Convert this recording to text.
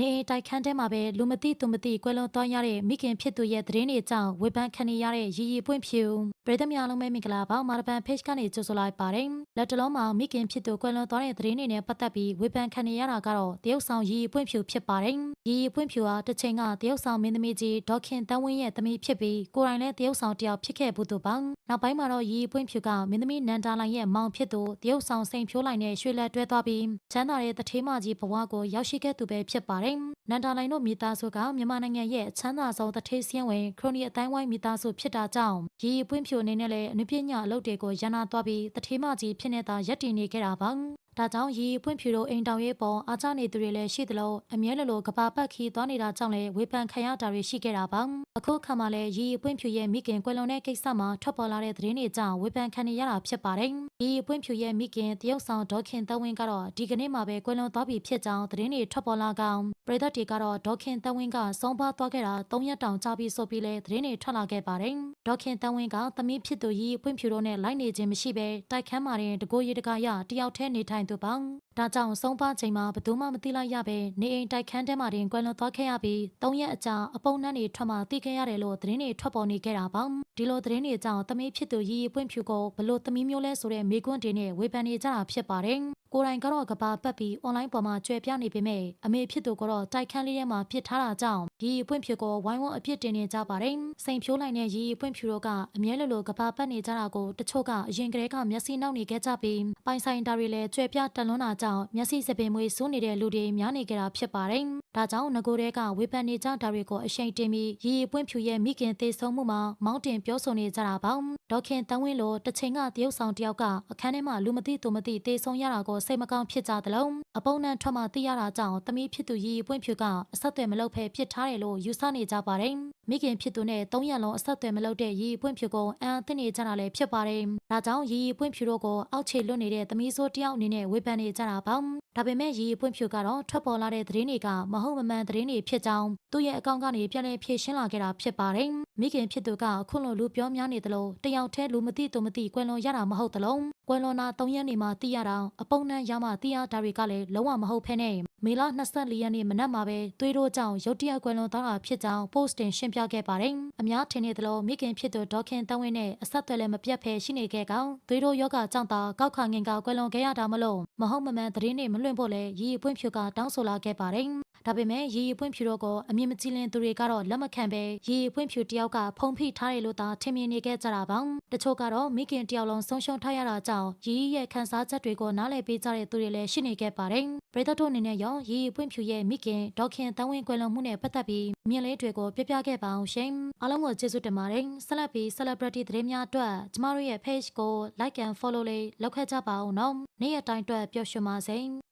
နေအိမ်တိုက်ခန်းထဲမှာပဲလူမသိသူမသိကွယ်လွန်သွားရတဲ့မိခင်ဖြစ်သူရဲ့သတင်းတွေကြောင့်ဝေဖန်ခံနေရတဲ့ရီရီပွင့်ဖြူပြည်သူများလုံးပဲမင်္ဂလာပါမာရပန် page ကနေကြိုဆိုလိုက်ပါတယ်လက်တလုံးမှာမိခင်ဖြစ်သူကွယ်လွန်သွားတဲ့သတင်းတွေနဲ့ပတ်သက်ပြီးဝေဖန်ခံနေရတာကတော့တရုတ်ဆောင်ရီရီပွင့်ဖြူဖြစ်ပါတယ်ရီရီပွင့်ဖြူဟာတစ်ချိန်ကတရုတ်ဆောင်မင်းသမီးကြီးဒေါခင်တန်းဝင်းရဲ့သမီးဖြစ်ပြီးကိုယ်တိုင်လည်းတရုတ်ဆောင်တယောက်ဖြစ်ခဲ့ဘူးသူပါနောက်ပိုင်းမှာတော့ရီရီပွင့်ဖြူကမင်းသမီးနန္ဒာလိုင်ရဲ့မောင်ဖြစ်သူတရုတ်ဆောင်စိန်ဖြိုးလိုင်နဲ့ရွှေလက်တွဲသွားပြီးချမ်းသာတဲ့တထေးမကြီးဘဝကိုရောက်ရှိခဲ့သူပဲဖြစ်ပါတယ်နန္ဒာလိုင်တို့မိသားစုကမြန်မာနိုင်ငံရဲ့အချမ်းသာဆုံးတထေးစည်းဝင်ခရိုနီအတိုင်းဝိုင်းမိသားစုဖြစ်တာကြောင့်ရီရီပွင့်ဖြူအနေနဲ့လည်းအနုပညာအလုပ်တွေကိုရန်နာသွားပြီးတထေးမကြီးဖြစ်နေတာရပ်တည်နေခဲ့တာပါ ဒါကြောင့်ရီပွင့်ဖြူတို့အိမ်တောင်ရေးပေါ်အားကျနေသူတွေလည်းရှိသလိုအမြဲလိုလိုကဘာပတ်ခီးသွားနေတာကြောင့်လည်းဝေဖန်ခံရတာတွေရှိခဲ့တာပါအခုခါမှလည်းရီပွင့်ဖြူရဲ့မိခင်ကွယ်လွန်တဲ့ကိစ္စမှာထွက်ပေါ်လာတဲ့သတင်းတွေကြောင့်ဝေဖန်ခံနေရတာဖြစ်ပါတယ်ရီပွင့်ဖြူရဲ့မိခင်တရုတ်ဆောင်ဒေါခင်တဝင်းကတော့ဒီကနေ့မှာပဲကွယ်လွန်သွားပြီဖြစ်ကြောင်းသတင်းတွေထွက်ပေါ်လာကောင်ပြည်သက်တွေကတော့ဒေါခင်တဝင်းကဆုံးပါသွားခဲ့တာ၃ရက်တောင်ကြာပြီဆိုပြီးလဲသတင်းတွေထွက်လာခဲ့ပါတယ်ဒေါခင်တဝင်းကသမီးဖြစ်သူရီပွင့်ဖြူတို့နဲ့လိုက်နေခြင်းမရှိဘဲတိုက်ခန်းမှာတင်တကိုးရီတကာရတယောက်တည်းနေထိုင်သူပါဒါကြောင့်ဆုံးပါချိန်မှာဘယ်သူမှမသိလိုက်ရပဲနေအိမ်တိုက်ခန်းထဲမှာတင်ကွယ်လွန်သွားခဲ့ရပြီး၃ရက်အကြာအပုံနှံ့တွေထွက်မှသိခဲ့ရတယ်လို့သတင်းတွေထွက်ပေါ်နေခဲ့တာပါဒီလိုသတင်းတွေကြောင့်သမီးဖြစ်သူရီပွင့်ဖြူကိုဘလို့သမီးမျိုးလဲဆိုတဲ့မိကွန်းတွေနဲ့ဝေဖန်နေကြတာဖြစ်ပါတယ် ကိုယ်တိုင်ကတော့ကဘာပတ်ပြီး online ပေါ်မှာကြွယ်ပြနေပေမဲ့အမေဖြစ်သူကတော့တိုက်ခန်းလေးထဲမှာဖြစ်ထားတာကြောင့်ရီပွင့်ဖြူကိုဝိုင်းဝန်းအပြစ်တင်နေကြပါတယ်။စိန်ဖြိုးလိုက်တဲ့ရီပွင့်ဖြူတို့ကအမြဲလိုလိုကဘာပတ်နေကြတာကိုတချို့ကအရင်ကတည်းကမျက်စိနောက်နေခဲ့ကြပြီးပိုင်ဆိုင်တာတွေလည်းကြွယ်ပြတန်လွန်းတာကြောင့်မျက်စိစပင်မွေးစိုးနေတဲ့လူတွေများနေကြတာဖြစ်ပါတယ်။ဒါကြောင့်ငကိုတဲကဝေဖန်နေကြတာတွေကိုအရှိန်တင်ပြီးရီပွင့်ဖြူရဲ့မိခင်သေဆုံးမှုမှာမောင်းတင်ပြောဆိုနေကြတာပါ။ဒေါခင်တန်းဝင်းလိုတစ်ချိန်ကတရုတ်ဆောင်တယောက်ကအခန်းထဲမှာလူမသိသူမသိသေဆုံးရတာကိုစိတ်မကောင်းဖြစ်ကြသလိုအပုံနှံထွက်မှသိရတာကြောင့်သမီးဖြစ်သူရီပွင့်ဖြူကအဆက်အသွယ်မလုပ်ဖဲဖြစ်ထားတယ်လို့ယူဆနေကြပါတယ်။ မိခင်ဖြစ်သူနဲ့၃ရက်လုံးအဆက်အသွယ်မလုပ်တဲ့ရီပွင့်ဖြူကိုအံအသင့်နေကြတာလည်းဖြစ်ပါတယ်။ဒါကြောင့်ရီပွင့်ဖြူတို့ကိုအောက်ခြေလွတ်နေတဲ့သမီးဆိုးတယောက်အနေနဲ့ဝေဖန်နေကြတာပါ။ဒါပေမဲ့ရီပွင့်ဖြူကတော့ထွက်ပေါ်လာတဲ့သတင်းတွေကမဟုတ်မမှန်သတင်းတွေဖြစ်ကြောင်းသူ့ရဲ့အကောင့်ကနေပြန်လည်ဖြေရှင်းလာခဲ့တာဖြစ်ပါတယ်။မိခင်ဖြစ်သူကခုလိုလူပြောများနေသလိုတယောက်တည်းလူမသိသူမသိကွယ်လွန်ရတာမဟုတ်သလုံးကွယ်လွန်တာ၃ရက်နေမှသိရတာအပုံနှံရမှသိရတာတွေကလည်းလုံးဝမဟုတ်ဖ ೇನೆ မေလ24ရက်နေ့မနက်မှာပဲသွေးတို့ကြောင့်ရုတ်တရက်ကွယ်လွန်သွားတာဖြစ်ကြောင်း post တင်ရှင်းပြခဲ့ပါတယ်။အများထင်နေသလိုမိခင်ဖြစ်သူဒေါခင်တန်းဝင်းနဲ့အဆက်အသွယ်လည်းမပြတ်ဖဲရှိနေခဲ့ကောင်သွေးတို့ယောဂကြောင့်သာကောက်ခါငင်ကကွယ်လွန်ခဲ့ရတာမလို့မဟုတ်မမှန်သတင်းတွေမလွင့်ဖို့လဲရီအပွင့်ဖြူကတောင်းဆိုလာခဲ့ပါတယ်။ဒါပေမဲ့ရီအပွင့်ဖြူတို့ကိုအမြင်မကြည်လင်သူတွေကတော့လက်မခံပဲရီအပွင့်ဖြူတယောက်ကဖုံဖိထားတယ်လို့သာထင်မြင်နေခဲ့ကြတာပါ။တချို့ကတော့မိခင်တယောက်လုံးဆုံးရှုံးထားရတာကြောင့်ရီရဲ့ခန်းစားချက်တွေကိုနားလည်ပေးကြတဲ့သူတွေလည်းရှိနေခဲ့ပါတယ်။ပြည်သက်တို့အနေနဲ့ရောရီအပွင့်ဖြူရဲ့မိခင်ဒေါခင်တန်းဝင်းကွယ်လွန်မှုနဲ့ပတ်သက်ပြီးမြင်လေးတွေကိုပြပြခဲ့ပါအောင်ရှင်။အားလုံးကိုကျေးဇူးတင်ပါတယ်။ဆက်လက်ပြီး celebrity သတင်းများအတွက်ကျမတို့ရဲ့ page ကို like and follow လေးလုပ်ခဲ့ကြပါဦးနော်။နေ့ရက်တိုင်းအတွက်ပျော်ရွှင်ပါစေ။